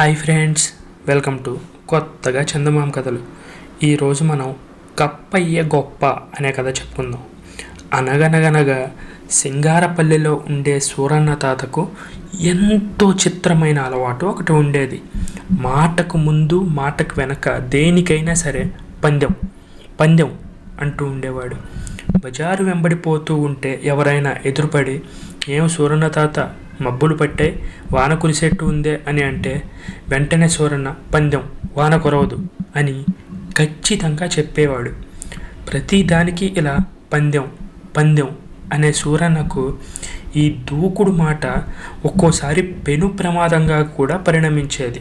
Hi friends welcome to కొత్తగా చందమామ కథలు. ఈరోజు మనం కప్పయ్య గొప్ప అనే కథ చెప్పుకుందాం. అనగనగనగా సింగారపల్లిలో ఉండే సూరన్న తాతకు ఎంతో చిత్రమైన అలవాటు ఒకటి ఉండేది. మాటకు ముందు మాటకు వెనక దేనికైనా సరే పందెం పందెం అంటూ ఉండేవాడు. బజారు వెంబడిపోతూ ఉంటే ఎవరైనా ఎదురుపడి ఏం సూరన్న తాత మబ్బులు పట్టాయి వాన కురిసేట్టు ఉందే అని అంటే వెంటనే సూరన్న పందెం వాన కురవదు అని ఖచ్చితంగా చెప్పేవాడు. ప్రతి దానికి ఇలా పందెం పందెం అనే సూరన్నకు ఈ దూకుడు మాట ఒక్కోసారి పెను ప్రమాదంగా కూడా పరిణమించేది.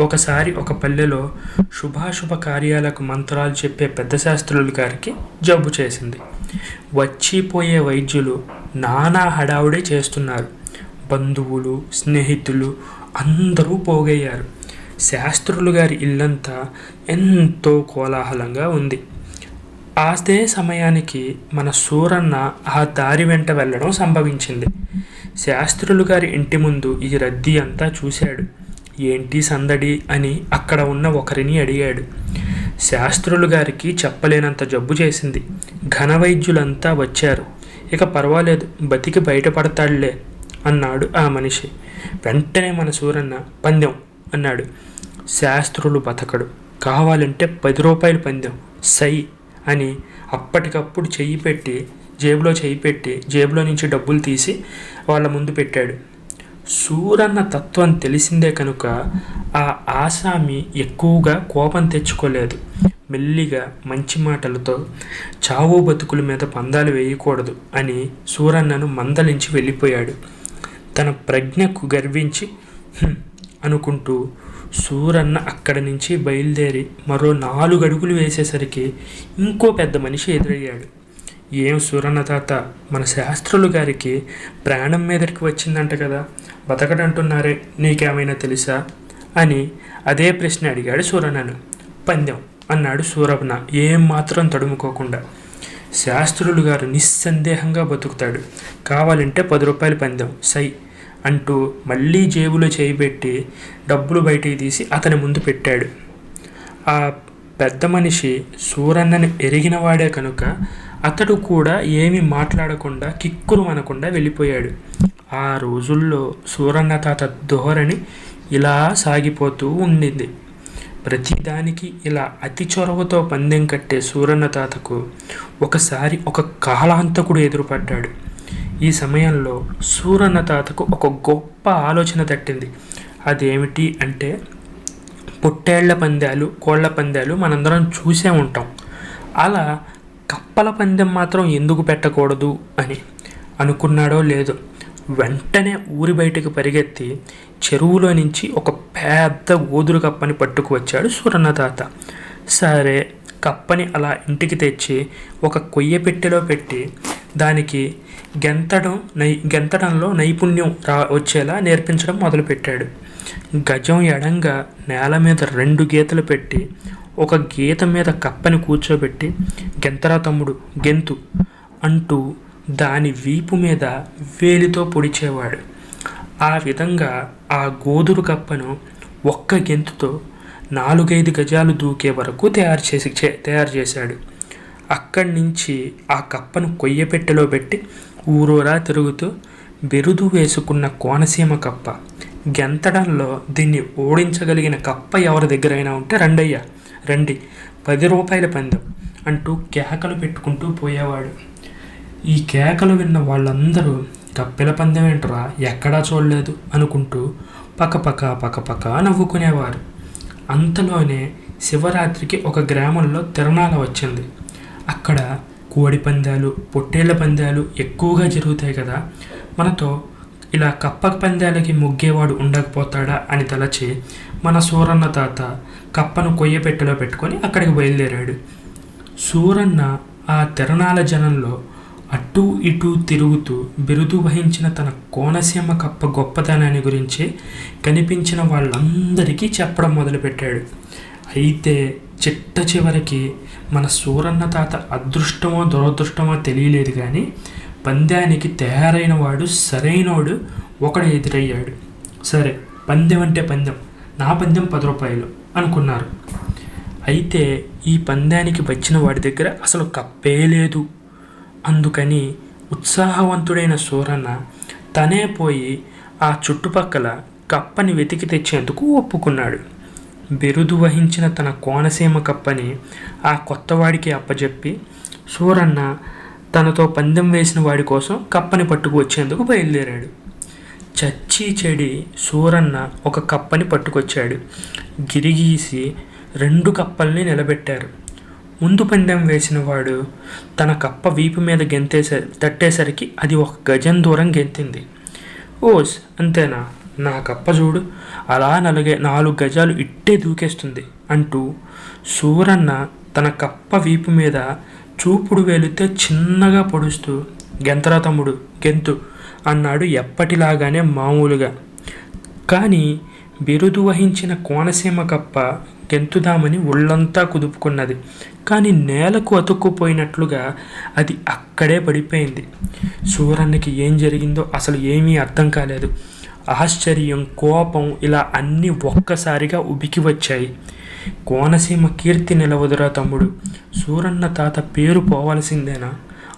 ఒకసారి ఒక పల్లెలో శుభాశుభ కార్యాలకు మంత్రాలు చెప్పే పెద్ద శాస్త్రులు గారికి జబ్బు చేసింది. వచ్చిపోయే వైద్యులు నానా హడావుడే చేస్తున్నారు. బంధువులు స్నేహితులు అందరూ పోగయ్యారు. శాస్త్రులు గారి ఇల్లంతా ఎంతో కోలాహలంగా ఉంది. అదే సమయానికి మన సూరన్న ఆ దారి వెంట వెళ్ళడం సంభవించింది. శాస్త్రులు గారి ఇంటి ముందు ఈ రద్దీ అంతా చూశాడు. ఏంటి సందడి అని అక్కడ ఉన్న ఒకరిని అడిగాడు. శాస్త్రులు గారికి చెప్పలేనంత జబ్బు చేసింది. ఘన వైద్యులంతా వచ్చారు. ఇక పర్వాలేదు బతికి బయటపడతాడులే. అన్నాడు ఆ మనిషి. వెంటనే మన సూరన్న పందెం అన్నాడు. శాస్త్రులు బతకడు. కావాలంటే పది రూపాయలు పందెం సై అని అప్పటికప్పుడు చెయ్యి పెట్టి జేబులో చెయ్యి పెట్టి జేబులో నుంచి డబ్బులు తీసి వాళ్ళ ముందు పెట్టాడు. సూరన్న తత్వం తెలిసిందే కనుక ఆ ఆసామి ఎక్కువగా కోపం తెచ్చుకోలేదు. మెల్లిగా మంచి మాటలతో చావు బతుకుల మీద పందాలు వేయకూడదు అని సూరన్నను మందలించి వెళ్ళిపోయాడు. తన ప్రజ్ఞకు గర్వించి అనుకుంటూ సూరన్న అక్కడి నుంచి బయలుదేరి మరో నాలుగు అడుగులు వేసేసరికి ఇంకో పెద్ద మనిషి ఎదురయ్యాడు. ఏం సూరన్న తాత మన శాస్త్రులు గారికి ప్రాణం మీదకి వచ్చిందంట కదా బతకడంటున్నారే నీకేమైనా తెలుసా? అని అదే ప్రశ్న అడిగాడు సూరన్నను. పందెం అన్నాడు సూరభన ఏం మాత్రం తడుముకోకుండా. శాస్త్రులు గారు నిస్సందేహంగా బతుకుతాడు. కావాలంటే పది రూపాయలు పందెం. సై అంటూ మళ్ళీ జేబులో చేయి పెట్టి డబ్బులు బయటికి తీసి అతని ముందు పెట్టాడు. ఆ పెద్ద మనిషి సూరన్నని ఎరిగినవాడే కనుక అతడు కూడా ఏమీ మాట్లాడకుండా కిక్కురు అనకుండా వెళ్ళిపోయాడు. ఆ రోజుల్లో సూరన్న తాత ధోరణి ఇలా సాగిపోతూ ఉండింది. ప్రతిదానికి ఇలా అతి చొరవతో పందెం కట్టే సూరన్న తాతకు ఒకసారి ఒక కాలాంతకుడు ఎదురుపడ్డాడు. ఈ సమయంలో సూరన్న తాతకు ఒక గొప్ప ఆలోచన తట్టింది. అదేమిటి అంటే పొట్టేళ్ళ పందాలు కోళ్ళ పందాలు మనందరం చూసే ఉంటాం. అలా కప్పల పందెం మాత్రం ఎందుకు పెట్టకూడదు అని అనుకున్నాడో లేదో వెంటనే ఊరి బయటకు పరిగెత్తి చెరువులో నుంచి ఒక పెద్ద ఊదురు కప్పని పట్టుకు వచ్చాడు సూరన్న తాత సరే కప్పని అలా ఇంటికి తెచ్చి ఒక కొయ్య పెట్టెలో పెట్టి దానికి గెంతడం నై గెంతడంలో నైపుణ్యం రా వచ్చేలా నేర్పించడం మొదలుపెట్టాడు. గజం ఎడంగా నేల మీద రెండు గీతలు పెట్టి ఒక గీత మీద కప్పని కూర్చోబెట్టి గెంతరా తమ్ముడు గెంతు అంటూ దాని వీపు మీద వేలితో పొడిచేవాడు. ఆ విధంగా ఆ గోదురు కప్పను ఒక్క గెంతుతో నాలుగైదు గజాలు దూకే వరకు తయారు చేసి చే- తయారు చేశాడు. అక్కడి నుంచి ఆ కప్పను కొయ్యపెట్టెలో పెట్టి ఊరూరా తిరుగుతూ బెరుదు వేసుకున్న కోనసీమ కప్ప. గెంతడంలో దీన్ని ఓడించగలిగిన కప్ప ఎవరి దగ్గరైనా ఉంటే రండయ్య రండి పది రూపాయల పందెం అంటూ కేకలు పెట్టుకుంటూ పోయేవాడు. ఈ కేకలు విన్న వాళ్ళందరూ కప్పెల పందెం ఏంట్రా? ఎక్కడా చూడలేదు అనుకుంటూ పకపక పకపక నవ్వుకునేవారు. అంతలోనే శివరాత్రికి ఒక గ్రామంలో తిరణాల వచ్చింది. అక్కడ కోడి పందాలు పొట్టేళ్ళ పందాలు ఎక్కువగా జరుగుతాయి కదా మనతో ఇలా కప్ప పందాలకి ముగ్గేవాడు ఉండకపోతాడా అని తలచి మన సూరన్న తాత కప్పను కొయ్యపెట్టెలో పెట్టుకొని అక్కడికి బయలుదేరాడు. సూరన్న ఆ తిరణాల జనంలో అటూ ఇటూ తిరుగుతూ బిరుదు వహించిన తన కోనసీమ కప్ప గొప్పతనాన్ని గురించి కనిపించిన వాళ్ళందరికీ చెప్పడం మొదలుపెట్టాడు. అయితే చిట్ట చివరికి మన సూరన్న తాత అదృష్టమో దురదృష్టమో తెలియలేదు కానీ పందానికి తయారైన వాడు సరైనోడు ఒకడు ఎదురయ్యాడు. సరే పందెం అంటే పందెం నా పందెం పది రూపాయలు అనుకున్నారు. అయితే ఈ పందానికి వచ్చిన వాడి దగ్గర అసలు కప్పే లేదు. అందుకని ఉత్సాహవంతుడైన సూరన్న తనే పోయి ఆ చుట్టుపక్కల కప్పని వెతికి తెచ్చేందుకు ఒప్పుకున్నాడు. బిరుదు వహించిన తన కోనసీమ కప్పని ఆ కొత్తవాడికి అప్పజెప్పి సూరన్న తనతో పందెం వేసిన వాడి కోసం కప్పని పట్టుకు వచ్చేందుకు బయలుదేరాడు. చచ్చి చెడి సూరన్న ఒక కప్పని పట్టుకొచ్చాడు. గిరిగీసి రెండు కప్పల్ని నిలబెట్టారు. ముందు పందెం వేసిన వాడు తన కప్ప వీపు మీద గెంతేసే తట్టేసరికి అది ఒక గజం దూరం గెంతింది. ఓస్ అంతేనా? నా కప్ప చూడు అలా నలుగే నాలుగు గజాలు ఇట్టే దూకేస్తుంది అంటూ సూరన్న తన కప్ప వీపు మీద చూపుడు వేలితే చిన్నగా పొడుస్తూ గెంతరా తమ్ముడు గెంతు అన్నాడు ఎప్పటిలాగానే మామూలుగా. కానీ బిరుదు వహించిన కోనసీమ కప్ప గెంతుదామని ఒళ్ళంతా కుదుపుకున్నది. కానీ నేలకు అతుక్కుపోయినట్లుగా అది అక్కడే పడిపోయింది. సూరన్నకి ఏం జరిగిందో అసలు ఏమీ అర్థం కాలేదు. ఆశ్చర్యం కోపం ఇలా అన్నీ ఒక్కసారిగా ఉబికి వచ్చాయి. కోనసీమ కీర్తి నిలవదురా తమ్ముడు. సూరన్న తాత పేరు పోవాల్సిందేనా?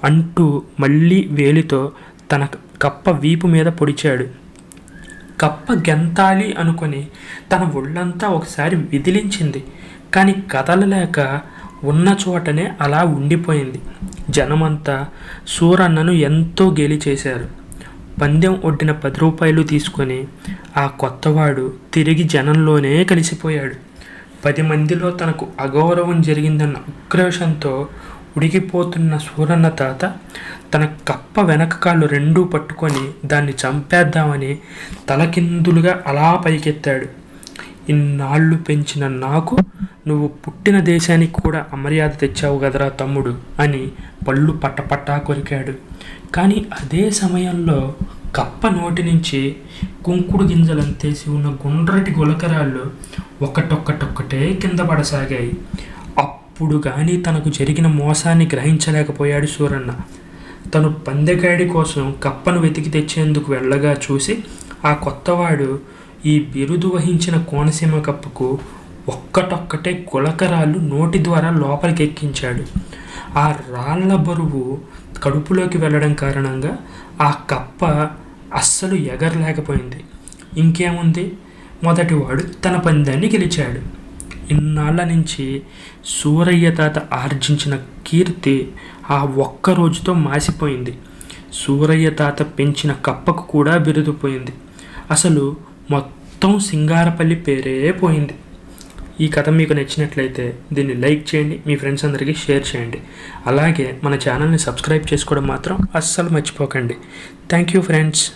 అంటూ మళ్ళీ వేలితో తన కప్ప వీపు మీద పొడిచాడు. కప్ప గెంతాలి అనుకుని తన ఒళ్ళంతా ఒకసారి విదిలించింది. కానీ కదలలేక ఉన్న చోటనే అలా ఉండిపోయింది. జనమంతా సూరన్నను ఎంతో గేలి చేశారు. పందెం ఒడ్డిన పది రూపాయలు తీసుకొని ఆ కొత్తవాడు తిరిగి జనంలోనే కలిసిపోయాడు. పది మందిలో తనకు అగౌరవం జరిగిందన్న ఉక్రోషంతో ఉడికిపోతున్న సూరన్న తాత తన కప్ప వెనక కాళ్ళు రెండూ పట్టుకొని దాన్ని చంపేద్దామని తలకిందులుగా అలా పైకెత్తాడు. ఇన్నాళ్ళు పెంచిన నాకు నువ్వు పుట్టిన దేశానికి కూడా అమర్యాద తెచ్చావు కదరా తమ్ముడు అని పళ్ళు పట్టపట్టా కొరికాడు. కానీ అదే సమయంలో కప్ప నోటి నుంచి కుంకుడు గింజలంతేసి ఉన్న గుండ్రటి గులకరాళ్ళు ఒకటొక్కటొక్కటే కింద పడసాగాయి. అప్పుడు కానీ తనకు జరిగిన మోసాన్ని గ్రహించలేకపోయాడు సూరన్న. తను పందెగాడి కోసం కప్పను వెతికి తెచ్చేందుకు వెళ్ళగా చూసి ఆ కొత్తవాడు ఈ బిరుదు వహించిన కోనసీమ కప్పకు ఒక్కటొక్కటే గులకరాళ్ళు నోటి ద్వారా లోపలికి ఎక్కించాడు ఆ రాళ్ళ బరువు కడుపులోకి వెళ్ళడం కారణంగా ఆ కప్ప అస్సలు ఎగరలేకపోయింది. ఇంకేముంది? మొదటివాడు తన పందాన్ని గెలిచాడు. ఇన్నాళ్ళ నుంచి సూరయ్య తాత ఆర్జించిన కీర్తి ఆ ఒక్క రోజుతో మాసిపోయింది. సూరయ్య తాత పెంచిన కప్పకు కూడా బిరుదుపోయింది. అసలు మొత్తం సింగారపల్లి పేరే పోయింది. ఈ కథ మీకు నచ్చినట్లయితే దీన్ని లైక్ చేయండి మీ ఫ్రెండ్స్ అందరికీ షేర్ చేయండి. అలాగే మన ఛానల్ని సబ్స్క్రైబ్ చేసుకోవడం మాత్రం అస్సలు మర్చిపోకండి. Thank you friends.